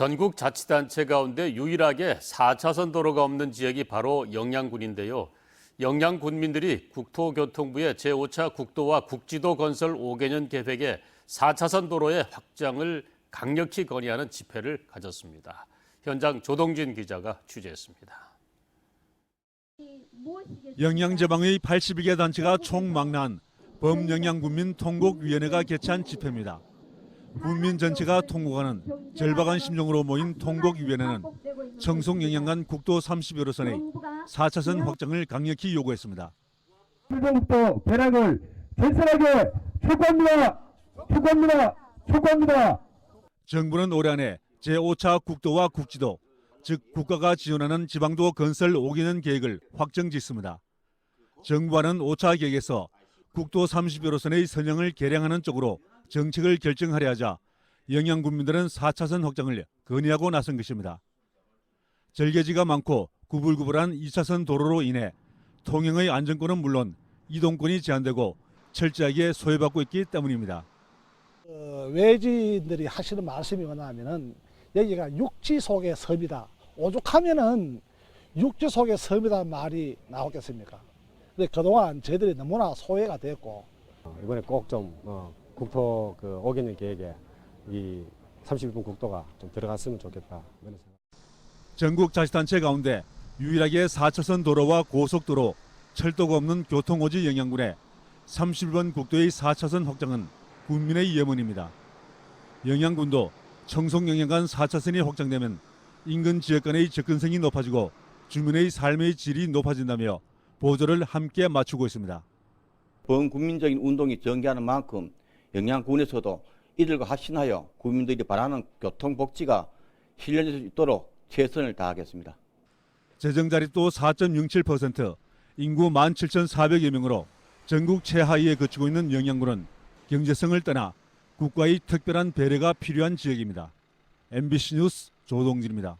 전국 자치단체 가운데 유일하게 4차선 도로가 없는 지역이 바로 영양군인데요. 영양 군민들이 국토교통부의 제5차 국도와 국지도 건설 5개년 계획에 4차선 도로의 확장을 강력히 건의하는 집회를 가졌습니다. 현장 조동진 기자가 취재했습니다. 영양제방의 82개 단체가 총망라한 범영양군민 통곡위원회가 개최한 집회입니다. 국민 전체가 통곡하는 절박한 심정으로 모인 통곡위원회는 청송영양간 국도 31호선의 4차선 확장을 강력히 요구했습니다. 일본부터 배락을 결선하게 촉구합니다. 촉구합니다. 촉구합니다. 정부는 올해 안에 제5차 국도와 국지도, 즉 국가가 지원하는 지방도 건설 5개년 계획을 확정짓습니다. 정부와는 5차 계획에서 국도 31호선의 선형을 개량하는 쪽으로 정책을 결정하려 하자 영양군민들은 4차선 확장을 건의하고 나선 것입니다. 절개지가 많고 구불구불한 2차선 도로로 인해 통행의 안정권은 물론 이동권이 제한되고 철저하게 소외받고 있기 때문입니다. 어, 외지인들이 하시는 말씀이 뭐냐면은 여기가 육지 속의 섬이다. 오죽하면은 육지 속의 섬이다 말이 나오겠습니까? 근데 그동안 저희들이 너무나 소외가 됐고 어, 이번에 꼭좀 국토 그 5개년 계획에 이 31분 국도가 좀 들어갔으면 좋겠다. 전국 자치단체 가운데 유일하게 4차선 도로와 고속도로, 철도가 없는 교통오지 영양군의 31번 국도의 4차선 확장은 국민의 염원입니다. 영양군도 청송영양간 4차선이 확장되면 인근 지역 간의 접근성이 높아지고 주민의 삶의 질이 높아진다며 보조를 함께 맞추고 있습니다. 범국민적인 운동이 전개하는 만큼 영양군에서도 이들과 합심하여 국민들이 바라는 교통복지가 실현될 수 있도록 최선을 다하겠습니다. 재정자립도 4.07%, 인구 17,400여 명으로 전국 최하위에 거치고 있는 영양군은 경제성을 떠나 국가의 특별한 배려가 필요한 지역입니다. MBC 뉴스 조동진입니다.